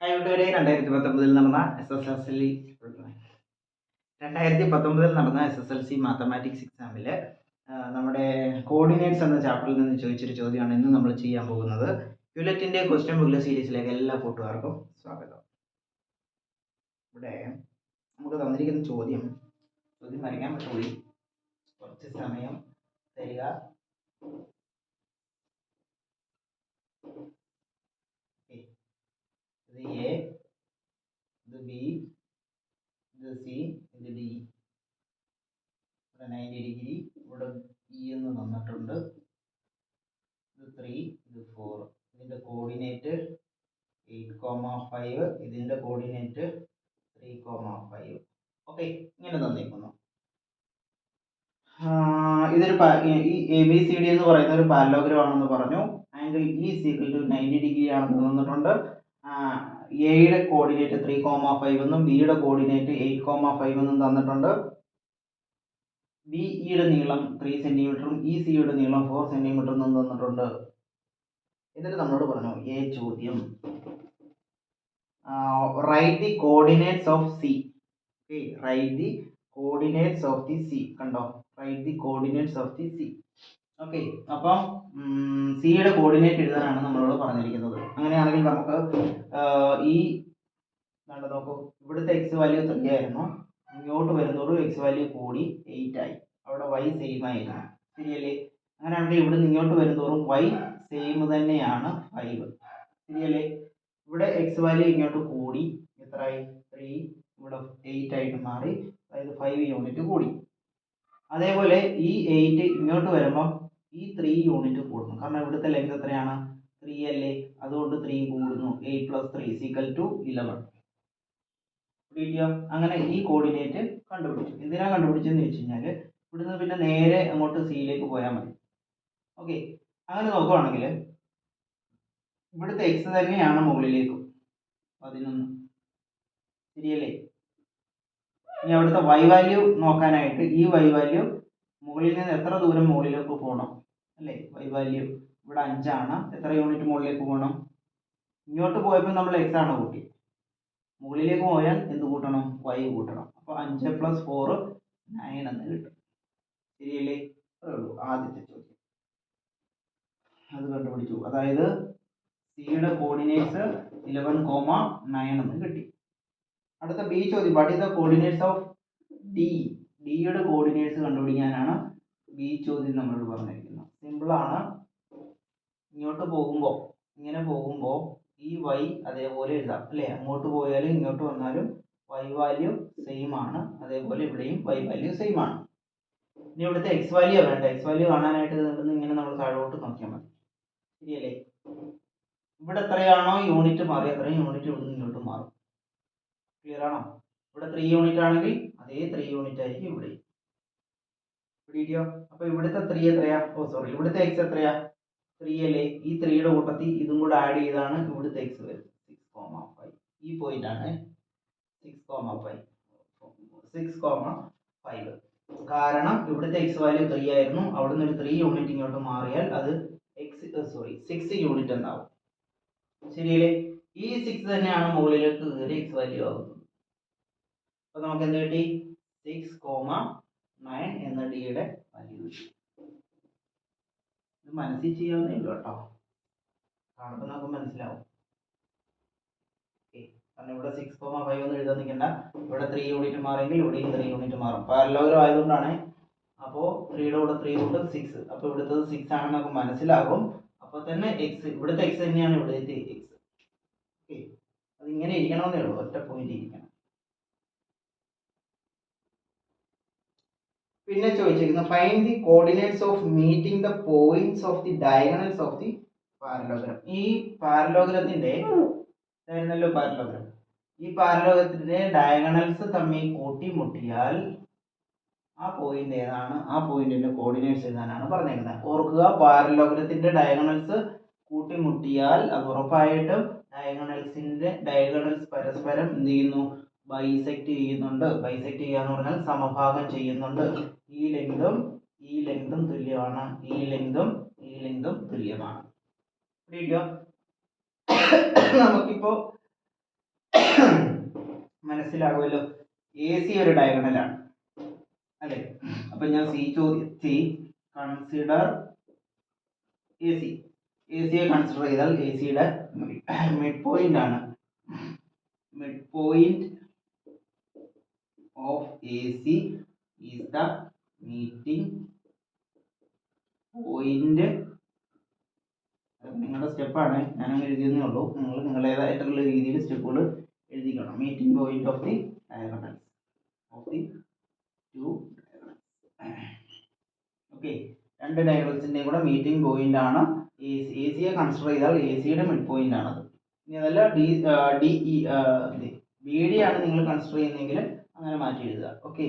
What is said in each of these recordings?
കൂട്ടുകാരെ രണ്ടായിരത്തി പത്തൊമ്പതിൽ നടന്ന എസ് എസ് എൽ രണ്ടായിരത്തി പത്തൊമ്പതിൽ നടന്ന S S L C mathematics എക്സാമിൽ നമ്മുടെ കോർഡിനേറ്റ്സ് എന്ന ചാപ്റ്ററിൽ നിന്ന് ചോദിച്ചൊരു ചോദ്യമാണ് ഇന്ന് നമ്മൾ ചെയ്യാൻ പോകുന്നത്. ക്യുലറ്റിന്റെ ക്വസ്റ്റ്യൻ ബുക്കിലെ സീരീസിലേക്ക് എല്ലാ കൂട്ടുകാർക്കും സ്വാഗതം. ഇവിടെ നമുക്ക് തന്നിരിക്കുന്ന ചോദ്യം ചോദ്യം വരയ്ക്കാൻ പറ്റുള്ളൂ കുറച്ച് സമയം തരിക. ഇത് എ ഇത് ബി ഇത് സി ഇത് ഡി ഇവിടെ നയന്റി ഡിഗ്രി ഇവിടെ ഇ എന്ന് തന്നിട്ടുണ്ട് ഇത് ത്രീ ഇത് ഫോർ ഇതിന്റെ കോർഡിനേറ്റ് എയ്റ്റ് കോമ ഫൈവ് ഇതിന്റെ coordinate three comma five okay ഇങ്ങനെ തന്നിരിക്കുന്നു. ഇതൊരു ഈ എ ബി സി ഡി എന്ന് പറയുന്ന ഒരു പാരലോഗ്രാം ആണെന്ന് പറഞ്ഞു. Angle is equal to ninety degree ആണെന്ന് തന്നിട്ടുണ്ട്. എയുടെ കോർഡിനേറ്റ് ത്രീ കോമ ഫൈവ് എന്നും ബിയുടെ കോർഡിനേറ്റ് എയ്റ്റ് കോമ ഫൈവ് എന്നും തന്നിട്ടുണ്ട്. ബി ഇയുടെ നീളം ത്രീ സെന്റിമീറ്ററും ഇ സിയുടെ നീളം ഫോർ സെന്റിമീറ്റർ എന്നും തന്നിട്ടുണ്ട്. എന്നിട്ട് നമ്മളോട് പറഞ്ഞു എ ചോദ്യം. Right the coordinates of C right the coordinates of the C കണ്ടോ? Right the coordinates of the C okay അപ്പം സിയുടെ കോർഡിനേറ്റ് എഴുതാനാണ് നമ്മളോട് പറഞ്ഞിരിക്കുന്നത്. അങ്ങനെയാണെങ്കിൽ നമുക്ക് ഈ കണ്ടു നോക്കൂ ഇവിടുത്തെ എക്സ് വാല്യൂ ആയിരുന്നു ഇങ്ങോട്ട് വരുന്നതോടും എക്സ് വാല്യൂ കൂടി എയ്റ്റ് ആയി. അവിടെ വൈ സെയിം ആയിരുന്നു ശരിയല്ലേ? അങ്ങനെയാണെങ്കിൽ ഇവിടുന്ന് ഇങ്ങോട്ട് വരുന്നതോറും വൈ സെയിം തന്നെയാണ് ഫൈവ് ശരിയല്ലേ? ഇവിടെ എക്സ് വാല്യൂ ഇങ്ങോട്ട് കൂടി എത്രയായി? ത്രീ ഇവിടെ എയ്റ്റ് ആയിട്ട് മാറി. അതായത് ഫൈവ് യൂണിറ്റ് കൂടി. അതേപോലെ ഈ എയ്റ്റ് ഇങ്ങോട്ട് വരുമ്പം ഈ ത്രീ യൂണിറ്റ് കൂടുന്നു. കാരണം ഇവിടുത്തെ ലെങ്ത് എത്രയാണ്? ത്രീ അല്ലേ? അതുകൊണ്ട് ത്രീ കൂടുന്നു. Eight plus three equal to eleven കിട്ടിയോ അങ്ങനെ ഈ കോർഡിനേറ്റ് കണ്ടുപിടിച്ചു. എന്തിനാ കണ്ടുപിടിച്ചെന്ന് വെച്ച് കഴിഞ്ഞാൽ ഇവിടുന്ന് പിന്നെ നേരെ അങ്ങോട്ട് സിയിലേക്ക് പോയാൽ മതി. ഓക്കെ അങ്ങനെ നോക്കുവാണെങ്കിൽ ഇവിടുത്തെ എക്സ് തന്നെയാണ് മുകളിലേക്ക്. പതിനൊന്ന്. ശരിയല്ലേ? ഇനി അവിടുത്തെ വൈ വാല്യൂ നോക്കാനായിട്ട് ഈ വൈ വാല്യൂ മുകളിൽ നിന്ന് എത്ര ദൂരം മുകളിലേക്ക് പോകണം? അല്ലേ? y വാല്യൂ ഇവിടെ അഞ്ചാണ്. എത്ര യൂണിറ്റ് മുകളിലേക്ക് പോകണം? ഇങ്ങോട്ട് പോയപ്പോൾ നമ്മൾ എക്സ് ആണ് കൂട്ടി. മുകളിലേക്ക് പോയാൽ എന്ത് കൂട്ടണം? വൈ കൂട്ടണം. അപ്പോൾ അഞ്ച് പ്ലസ് ഫോർ നയൻ എന്ന് കിട്ടും. ശരിയല്ലേ? അത്രേ ഉള്ളൂ ആദ്യത്തെ ചോദ്യം. അത് കണ്ടുപിടിച്ചു. അതായത് സിയുടെ കോർഡിനേറ്റ്സ് ഇലവൻ കോമ നയൻ എന്ന് കിട്ടി. അടുത്ത ബി ചോദ്യം. What is the coordinates of D ഡിയുടെ കോർഡിനേറ്റ്സ് കണ്ടുപിടിക്കാനാണ് ബി ചോദ്യം നമ്മളോട് പറഞ്ഞിരിക്കുന്നത്. സിമ്പിൾ ആണ്. ഇങ്ങോട്ട് പോകുമ്പോൾ ഇങ്ങനെ പോകുമ്പോൾ ഈ വൈ അതേപോലെ എഴുതാം അല്ലേ? അങ്ങോട്ട് പോയാലും ഇങ്ങോട്ട് വന്നാലും വൈ വാല്യൂ സെയിം ആണ്. അതേപോലെ ഇവിടെയും വൈ വാല്യൂ സെയിം ആണ്. ഇനി ഇവിടുത്തെ എക്സ് വാല്യൂ വേണ്ട? എക്സ് വാല്യൂ കാണാനായിട്ട് ഇവിടുന്ന് ഇങ്ങനെ നമ്മൾ താഴോട്ട് നോക്കിയാൽ മതി. ശരിയല്ലേ? ഇവിടെ എത്രയാണോ യൂണിറ്റ് മാറി അത്രയും യൂണിറ്റ് ഇവിടുന്ന് ഇങ്ങോട്ട് മാറും. ക്ലിയർ ആണോ? ഇവിടെ ത്രീ യൂണിറ്റ് ആണെങ്കിൽ അതേ ത്രീ യൂണിറ്റ് ആയിരിക്കും ഇവിടെ. പിടിയോ അപ്പൊ ഇവിടുത്തെ ത്രീ എത്രയാ? ഓ സോറി ഇവിടുത്തെ എക്സ് എത്രയാ? ത്രീ അല്ലേ? ഈ ത്രീയുടെ കൂട്ടത്തിൽ ഇതും കൂടെ ആഡ് ചെയ്താണ് ഇവിടുത്തെ എക്സ് വരുന്നത്. സിക്സ് കോമ ഫൈവ് ഈ പോയിന്റ് ആണ് six comma five six comma five കാരണം ഇവിടുത്തെ എക്സ് വാല്യൂ ത്രീ ആയിരുന്നു. അവിടുന്ന് ഒരു ത്രീ യൂണിറ്റ് ഇങ്ങോട്ട് മാറിയാൽ അത് എക്സ് സോറി സിക്സ് യൂണിറ്റ് എന്നാവും. ശരിയല്ലേ? ഈ സിക്സ് തന്നെയാണ് മുകളിലേക്ക് കയറി എക്സ് വാല്യൂ ആകുന്നത് അപ്പൊ നമുക്ക് എന്ത് കിട്ടി? സിക്സ് കോമ നയൻ എന്ന ഡിയുടെ വാല്യൂ ഇത് മനസ്സിൽ ചെയ്യാവുന്നേ ഉള്ളൂ കേട്ടോ. കാണുമ്പോൾ നമുക്ക് മനസ്സിലാവും. കാരണം ഇവിടെ സിക്സ് കോമ ഫൈവ് എന്ന് എഴുതാൻ നിൽക്കണ്ട. ഇവിടെ ത്രീ യൂണിറ്റ് മാറിയെങ്കിൽ ഇവിടെയും ത്രീ യൂണിറ്റ് മാറും. പാരലോഗ്രം ആയതുകൊണ്ടാണ് അപ്പോൾ ത്രീയുടെ കൂടെ ത്രീ കൊണ്ട് സിക്സ് അപ്പോൾ ഇവിടുത്തത് സിക്സ് ആണെന്ന് നമുക്ക് മനസ്സിലാകും. അപ്പോൾ തന്നെ എക്സ് ഇവിടുത്തെ എക്സ് തന്നെയാണ് ഇവിടുത്തെ എക്സ് ഓക്കെ ഇങ്ങനെ ഇരിക്കണമെന്നേ ഉള്ളൂ. ഒറ്റ പോയിന്റ് ഇരിക്കണം. പിന്നെ ചോദിച്ചിരിക്കുന്നത് find the coordinates of meeting the points of the diagonals of the parallelogram ഈ പാരലോഗ്രത്തിന്റെ ആയിരുന്നല്ലോ പാരലോഗ്രാം ഈ പാരലോഗ്രത്തിന്റെ ഡയഗണൽസ് തമ്മിൽ കൂട്ടിമുട്ടിയാൽ ആ പോയിന്റ് ഏതാണ്? ആ പോയിന്റിന്റെ കോർഡിനേറ്റ്സ് എഴുതാനാണ് പറഞ്ഞിരിക്കുന്നത് ഓർക്കുക പാരലോഗ്രത്തിന്റെ ഡയഗണൽസ് കൂട്ടിമുട്ടിയാൽ അത് ഉറപ്പായിട്ടും ഡയഗണൽസിന്റെ ഡയഗണൽസ് പരസ്പരം എന്ത് ചെയ്യുന്നു? ബൈസെക്ട് ചെയ്യുന്നുണ്ട്. ബൈസെക്ട് ചെയ്യുക എന്ന് പറഞ്ഞാൽ സമഭാഗം ചെയ്യുന്നുണ്ട്. ഈ ലെങ്തും ഈ ലെങ്തും തുല്യമാണ്. ഈ ലെങ്തും ഈ ലെങ്തും തുല്യമാണ്. നമുക്കിപ്പോ മനസ്സിലാകുമല്ലോ. എ സി ഒരു ഡയഗണലാണ് അല്ലേ? അപ്പൊ ഞാൻ സി ചോദ്യം C consider A C A സിയെ കൺസിഡർ ചെയ്താൽ എ സിയുടെ മിഡ് പോയിന്റ് ആണ്. Mid point of A C is the meeting point നിങ്ങളുടെ സ്റ്റെപ്പാണ് ഞാൻ അങ്ങനെ എഴുതിയെന്നേ ഉള്ളൂ. നിങ്ങൾ നിങ്ങളുടേതായിട്ടുള്ള രീതിയിൽ സ്റ്റെപ്പുകൾ എഴുതിക്കണം. Meeting point of the diagonals of the two okay രണ്ട് ഡയഗണൽസിന്റെയും കൂടെ മീറ്റിംഗ് പോയിന്റ് ആണ്. എ സി എ സിയെ കൺസിഡർ ചെയ്താൽ എ സിയുടെ മിഡ് പോയിന്റ് ആണത്. ഇനി അതല്ല D D E B D ആണ് നിങ്ങൾ കൺസിഡർ ചെയ്യുന്നതെങ്കിൽ അങ്ങനെ മാറ്റി എഴുതുക. ഓക്കെ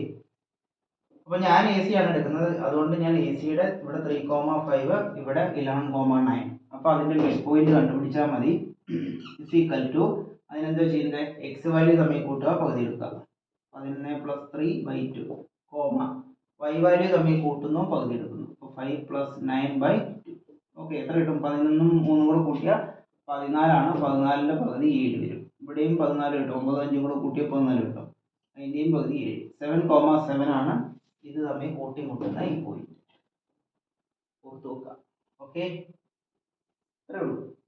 അപ്പോൾ ഞാൻ എ സി ആണ് എടുക്കുന്നത്. അതുകൊണ്ട് ഞാൻ എ സിയുടെ ഇവിടെ ത്രീ കോമ ഫൈവ് ഇവിടെ ഇലവൻ കോമ നയൻ അപ്പോൾ അതിന്റെ മിഡ് പോയിന്റ് കണ്ടുപിടിച്ചാൽ മതി. ഇസ് ഈക്വൽ ടു അതിനെന്താ ചെയ്യുന്നത് എക്സ് വാല്യൂ തമ്മിൽ കൂട്ടുക പകുതി എടുക്കുക. പതിനൊന്ന് plus three by two comma y value തമ്മിൽ കൂട്ടുന്നു പകുതി എടുക്കുന്നു. അപ്പോൾ five plus nine by two okay എത്ര കിട്ടും? പതിനൊന്നും മൂന്നും കൂടെ കൂട്ടിയാൽ പതിനാലാണ്. പതിനാലിന്റെ പകുതി ഏഴ് വരും. ഇവിടെയും പതിനാല് കിട്ടും. ഒമ്പത് അഞ്ചും കൂടെ കൂട്ടിയാൽ പതിനാല് കിട്ടും. അതിന്റെയും പകുതി ഏഴ്. സെവൻ കോമ സെവൻ ആണ് ഇത് തമ്മിൽ കൂട്ടിമുട്ടുന്ന ഈ പോയിന്റ് ഓർത്ത് നോക്കുക. ഓക്കെ ഇത്രേ ഉള്ളൂ.